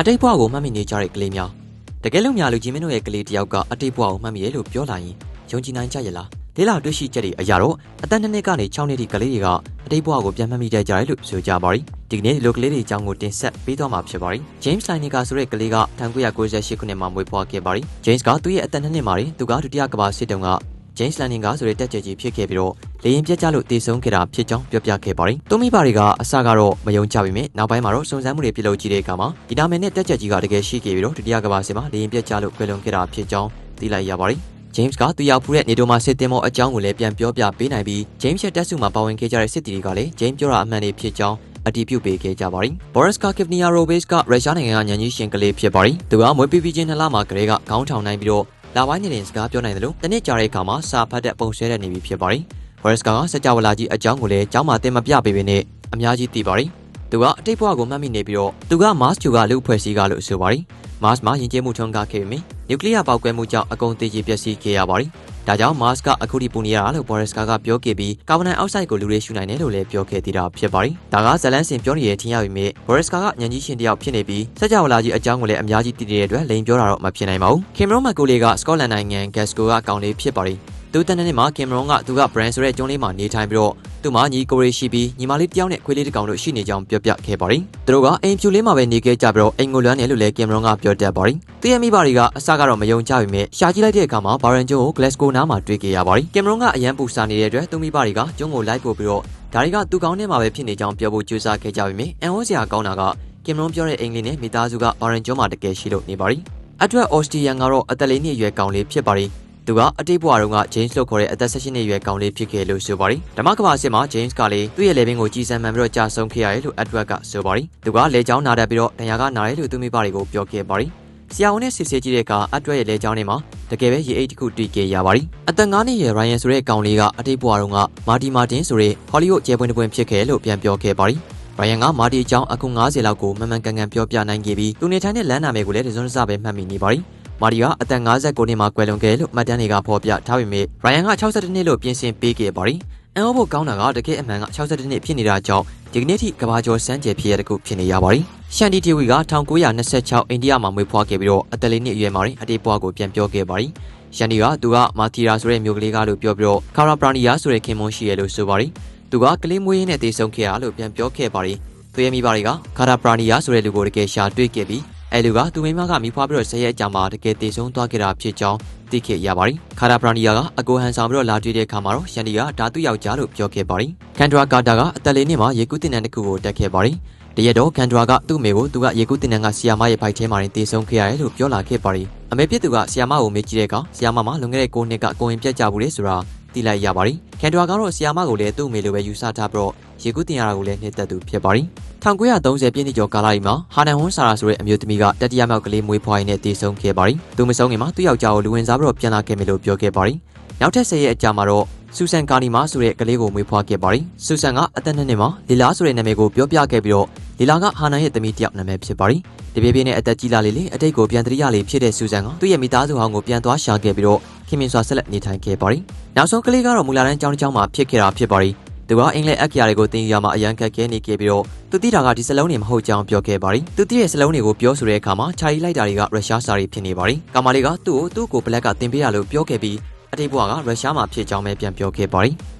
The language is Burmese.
အတိတ်ဘဝကိုမှတ်မိနေကြတဲ့ကလေးများတကယ်လို့များလူကြီးမင်းတို့ရဲ့ကလေးတယောက်ကအတိတ်ဘဝကိုမှတ်မိရဲ့လို့ပြောလာရင်ယုံကြည်နိုင်ကြရဲ့လားဒေလာတွေ့ရှိချက်တွေအရာတော့အသက်နှစ်နှစ်ကနေ6နှစ်ထိကလေးတွေကအတိတ်ဘဝကိုပြန်မှတ်မိကြကြတယ်လို့ဆိုကြပါရီဒီကနေ့ဒီလိုကလေးတွေအကြောင်းကိုတင်ဆက်ပေးသွားမှာဖြစ်ပါရီ James Lineker ဆိုတဲ့ကလေးက1998ခုနှစ်မှာမွေးဖွားခဲ့ပါရီ James ကသူ့ရဲ့အသက်နှစ်နှစ်မှာသူကဒုတိယကမ္ဘာစစ်တုန်းက James Lineker ဆိုတဲ့တက်ကြွကြီးဖြစ်ခဲ့ပြီးတော့လေရင်ပြက်ကြလို့တည်ဆုံးခဲ့တာဖြစ်ကြောင်းပြောပြခဲ့ပါတယ်။သူမိဘတွေကအစကတော့မယုံကြပါပဲ။နောက်ပိုင်းမှာတော့စုံစမ်းမှုတွေပြုလုပ်ကြည့်တဲ့အခါမှာဒီနာမည်နဲ့တက်ကြွကြီးကတကယ်ရှိခဲ့ပြီးတော့ဒုတိယကမ္ဘာစစ်မှာလေရင်ပြက်ကြလို့ကွယ်လွန်ခဲ့တာဖြစ်ကြောင်းသိလိုက်ရပါတယ်။ James ကသူရောက်ဖူးတဲ့နေတိုမာစစ်တင်မောအကြောင်းကိုလည်းပြန်ပြောပြပေးနိုင်ပြီး James ရဲ့တက်စုမှာပါဝင်ခဲ့ကြတဲ့စစ်တီတွေကလည်း James ပြောတာအမှန်တွေဖြစ်ကြောင်းအတည်ပြုပေးခဲ့ကြပါတယ်။ Boris Karkivnia Robes ကရုရှားနိုင်ငံကညဉ့်ကြီးရှင်ကလေးဖြစ်ပါတယ်။သူကမွေးပြီးပြီးချင်းနှစ်လမှာကလေးကခေါင်းထောင်နိုင်ပြီးတော့ လာပိုင်းနေရင်စကားပြောနိုင်တယ်လို့တနစ်ကြာတဲ့အခါမှာစာဖတ်တဲ့ပုံဆွဲတဲ့နေပြီဖြစ်ပါတယ်။ Boris ကစကြဝဠာကြီးအကြောင်းကိုလည်းကျောင်းမှာသင်မပြပေးဘဲနဲ့အများကြီးသိပါတယ်။သူကအတိတ်ဘဝကိုမှတ်မိနေပြီးတော့သူက Mars 2ကလူအဖွဲ့စည်းကလို့ဆိုပါတယ်။ Mars မှာယဉ်ကျေးမှုထွန်းကားခဲ့ပြီး နျူကလ িয়ার ပေါက်ကွဲမှုကြောင့်အကုန်သေကျေပျက်စီးခဲ့ရပါတယ်။ဒါကြောင့် Mars ကအခုထိပူနေရတာလို့ Boris ကပြောခဲ့ပြီးကာဗွန်ဒိုင်အောက်ဆိုက်ကိုလူတွေရှူနိုင်တယ်လို့လည်းပြောခဲ့သေးတာဖြစ်ပါတယ်။ဒါကဇလန်းစင်ပြောနေရထင်ရပေမဲ့ Boris ကညဉ့်ကြီးရှင်တယောက်ဖြစ်နေပြီးစကြဝဠာကြီးအကြောင်းကိုလည်းအများကြီးသိတဲ့အတွက်လိန်ပြောတာတော့မဖြစ်နိုင်ပါဘူး။ Cameron McCauley က Scotland နိုင်ငံ Glasgow ကကောင်လေးဖြစ်ပါတယ်။ သူတန်းတဲ့နေ့မှာ Cameron ကသူက brand ဆိုတဲ့ကျွန်းလေးမှာနေထိုင်ပြီးတော့သူ့မှာညီကိုရီရှိပြီးညီမလေးတယောက်နဲ့ခွေးလေးတစ်ကောင်တို့ရှိနေကြောင်းပြောပြခဲ့ပါတယ်။သူတို့ကအိမ်ဖြူလေးမှာပဲနေခဲ့ကြပြီးတော့အိမ်ကိုလွမ်းတယ်လို့လည်း Cameron ကပြောတတ်ပါတယ်။သူရဲ့မိဘတွေကအစကတော့မယုံကြပေမဲ့ရှာကြည့်လိုက်တဲ့အခါမှာ Baron ကျွန်းကို Glasgow နားမှာတွေ့ခဲ့ရပါတယ်။ Cameron ကအရန်ပူစာနေတဲ့အတွက်သူမိဘတွေကကျွန်းကိုလိုက်ပို့ပြီးတော့ဒါတွေကသူကောင်းထဲမှာပဲဖြစ်နေကြောင်းပြောဖို့ကြိုးစားခဲ့ကြပေမဲ့အန်ဟောစရာကောင်းတာက Cameron ပြောတဲ့အင်္ဂလိပ်နဲ့မိသားစုက Baron ကျွန်းမှာတကယ်ရှိလို့နေပါတယ်။အတွက် Austrian ကတော့အသက်လေးနှစ်အရွယ်ကောင်လေးဖြစ်ပါတယ်။ သူကအတိတ်ဘဝတုန်းက James လို့ခေါ်တဲ့အသက်16နှစ်အရွယ်ကောင်လေးဖြစ်ခဲ့လို့ဆိုပါတယ်။ဓမ္မကဘာစစ်မှာ James ကလည်းသူ့ရဲ့လေဘင်းကိုကြီးစံမှန်ပြီးတော့ကြာဆုံးခဲ့ရတယ်လို့ Edward ကဆိုပါတယ်။သူကလေချောင်းနာတတ်ပြီးတော့ဒဏ်ရာကနာတယ်လို့သူမိဘတွေကိုပြောခဲ့ပါတယ်။ဆရာဝန်နဲ့စစ်ဆေးကြည့်တဲ့အခါ Edward ရဲ့လေချောင်းထဲမှာတကယ်ပဲရေအိတ်တစ်ခုတွေ့ခဲ့ရပါတယ်။အသက်9နှစ်အရွယ် Ryan ဆိုတဲ့ကောင်လေးကအတိတ်ဘဝတုန်းက Marty Martin ဆိုတဲ့ Hollywood ကျဲပွင့်တစ်ပွင့်ဖြစ်ခဲ့လို့ပြန်ပြောခဲ့ပါတယ်။ Ryan ကမာတီအကြောင်းအခု90လောက်ကိုမှန်မှန်ကန်ကန်ပြောပြနိုင်ခဲ့ပြီးသူနေထိုင်တဲ့လမ်းနာမည်ကိုလည်းတစုံတစပဲမှတ်မိနေပါတယ်။ မာဒီကအသက်59နှစ်မှာကွယ်လွန်ခဲ့လို့မှတ်တမ်းတွေကဖော်ပြထားပေမဲ့ရိုင်ယန်က62နှစ်လို့ပြင်ဆင်ပေးခဲ့ပါတယ်။အန်ဟောဖို့ကောင်းတာကတကယ်အမှန်က62နှစ်ဖြစ်နေတာကြောင့်ဒီကနေ့ထိကဘာကျော်စမ်းကြယ်ဖြစ်ရတဲ့ခုဖြစ်နေရပါတယ်။ရှန်တီတီဝီက1926အိန္ဒိယမှာမွေးဖွားခဲ့ပြီးတော့အသက်လေးနှစ်အရွယ်မှာအတေးပွားကိုပြန်ပြောခဲ့ပါတယ်။ရှန်တီကသူကမာသီရာဆိုတဲ့မျိုးကလေးကလို့ပြောပြီးတော့ကာရာပရာနီယာဆိုတဲ့ခင်မွန်းရှိရလို့ဆိုပါတယ်။သူကကလေးမွေးရင်းနဲ့တည်ဆုံခဲ့ရလို့ပြန်ပြောခဲ့ပါတယ်။သူရဲ့မိဘတွေကကာရာပရာနီယာဆိုတဲ့လူကိုတကယ်ရှာတွေ့ခဲ့ပြီး အဲလူကသူမိမကမိဖွားပြီးတော့ဆဲရဲအကြောင်းမှာတကယ်တည်ဆုံးသွားခဲ့တာဖြစ်ကြောင်းသိခဲ့ရပါတယ်။ခါရာပရာနီယာကအကိုဟန်ဆောင်ပြီးတော့လာတွေ့တဲ့အခါမှာတော့ရန်ဒီကဓာတုယောက်ျားလို့ပြောခဲ့ပါတယ်။ကန်ဒရာကာတာကအသက်လေးနှစ်မှာရေကူးတင်တန်းတစ်ခုကိုတက်ခဲ့ပါတယ်။တရက်တော့ကန်ဒရာကသူ့အမေကိုသူကရေကူးတင်တန်းကဆီယာမရဲ့ဖိုက်ထဲမှာတင်တည်ဆုံးခဲ့ရတယ်လို့ပြောလာခဲ့ပါတယ်။အမေပြစ်သူကဆီယာမကိုမေးကြည့်တဲ့အခါဆီယာမမှာလွန်ခဲ့တဲ့9နှစ်ကကိုရင်ပြတ်ကြဘူးလေဆိုတာသိလိုက်ရပါတယ်။ ကန်ဒရာကတော့ဆီယာမကိုလည်းသူ့အမေလိုပဲယူဆထားပြီးတော့ရေကူးတင်ရတာကိုလည်းနှစ်သက်သူဖြစ်ပါတယ်။1930ပြည့်နှစ်ကျော်ကာလကြီးမှာဟာနန်ဟွန်းဆာရာဆိုတဲ့အမျိုးသမီးကတတိယမြောက်ကလေးမွေးဖွားရင်းနဲ့တည်ဆုံခဲ့ပါတယ်။သူမဆုံးခင်မှာသူ့ယောက်ျားကိုလူဝင်စားပြီးတော့ပြန်လာခဲ့မယ်လို့ပြောခဲ့ပါတယ်။နောက်ထပ်10ရက်အကြာမှာတော့ဆူဆန်ကာနီမာဆိုတဲ့ကလေးကိုမွေးဖွားခဲ့ပါတယ်။ဆူဆန်ကအသက်နှစ်နှစ်မှာလီလာဆိုတဲ့နာမည်ကိုပြောပြခဲ့ပြီးတော့ လီလာကဟာနန်ရဲ့သမီးတယောက်နာမည်ဖြစ်ပါတယ်။တပြေးပြေးနဲ့အသက်ကြီးလာလေလေအတိတ်ကိုပြန်တရိရလေးဖြစ်တဲ့ဆူဆန်ကသူ့ရဲ့မိသားစုဟောင်းကိုပြန်သွားရှာခဲ့ပြီးတော့ခင်မင်စွာဆက်လက်နေထိုင်ခဲ့ပါတယ်။နောက်ဆုံးကလေးကတော့မူလာတန်းကျောင်းတစ်ကျောင်းမှာဖြစ်ခဲ့တာဖြစ်ပါတယ်။သူကအင်္ဂလိပ်အက္ခရာတွေကိုသင်ယူရမှာအရန်ခက်ခဲနေခဲ့ပြီးတော့သူသိတာကဒီစလုံးတွေမဟုတ်ကြောင်းပြောခဲ့ပါတယ်။သူသိတဲ့စလုံးတွေကိုပြောဆိုတဲ့အခါမှာခြာရီလိုက်တာတွေကရုရှားစာတွေဖြစ်နေပါတယ်။ကာမာလီကသူ့ကိုသူ့ကိုဘလက်ကသင်ပေးရလို့ပြောခဲ့ပြီးအတိတ်ဘဝကရုရှားမှာဖြစ်ကြောင်းပဲပြန်ပြောခဲ့ပါတယ်။